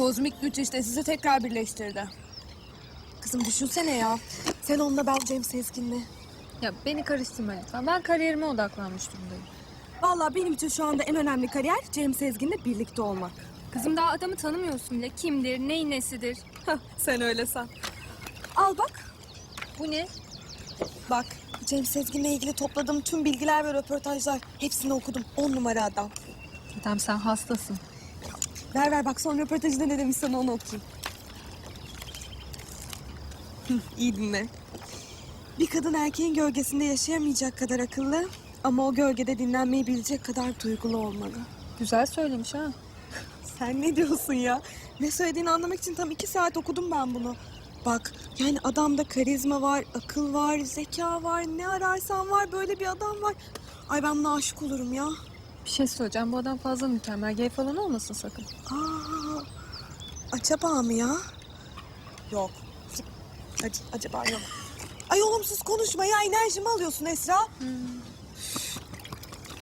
Kozmik güç işte sizi tekrar birleştirdi. Kızım düşünsene ya. Sen onunla ben Cem Sezgin'le. Ya beni karıştırma lütfen. Ben kariyerime odaklanmış durumdayım. Vallahi benim için şu anda en önemli kariyer Cem Sezgin'le birlikte olmak. Kızım daha adamı tanımıyorsun bile. Kimdir, neyin nesidir? Hah, sen öyle san. Al bak. Bu ne? Bak Cem Sezgin'le ilgili topladığım tüm bilgiler ve röportajlar hepsini okudum. On numara adam. Adam sen hastasın. Ver ver bak son röportajında ne demiş sana onu okuyayım. Hı, İyi dinle. Bir kadın erkeğin gölgesinde yaşayamayacak kadar akıllı ama o gölgede dinlenmeyi bilecek kadar duygulu olmalı. Güzel söylemiş ha. Sen ne diyorsun ya? Ne söylediğini anlamak için tam iki saat okudum ben bunu. Bak yani adamda karizma var, akıl var, zeka var, ne ararsan var böyle bir adam var. Ay ben buna aşık olurum ya. Bir şey söyleyeceğim. Bu adam fazla mükemmel. Gay falan olmasın sakın. Aa, acaba mı ya? Yok. Ac- acaba yok. Ay olumsuz konuşma ya enerjimi alıyorsun Esra.